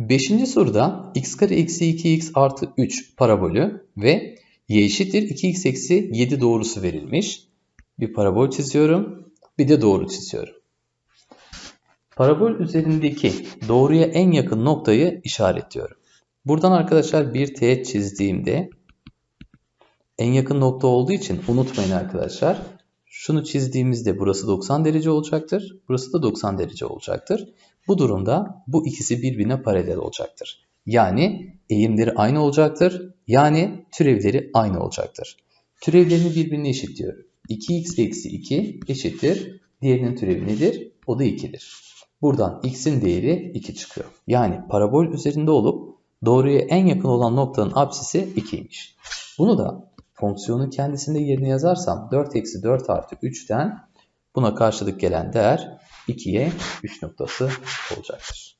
Beşinci soruda x kare eksi 2x artı 3 parabolü ve y eşittir 2x eksi 7 doğrusu verilmiş. Bir parabol çiziyorum. Bir de doğru çiziyorum. Parabol üzerindeki doğruya en yakın noktayı işaretliyorum. Buradan arkadaşlar bir teğet çizdiğimde en yakın nokta olduğu için unutmayın arkadaşlar. Şunu çizdiğimizde burası 90 derece olacaktır. Burası da 90 derece olacaktır. Bu durumda bu ikisi birbirine paralel olacaktır. Yani eğimleri aynı olacaktır. Yani türevleri aynı olacaktır. Türevlerini birbirine eşitliyor. 2x eksi 2 eşittir. Diğerinin türevi nedir? O da 2'dir. Buradan x'in değeri 2 çıkıyor. Yani parabol üzerinde olup doğruya en yakın olan noktanın apsisi 2'ymiş. Bunu da fonksiyonun kendisinde yerine yazarsam 4 eksi 4 artı 3'ten buna karşılık gelen değer 2'ye 3 noktası olacaktır.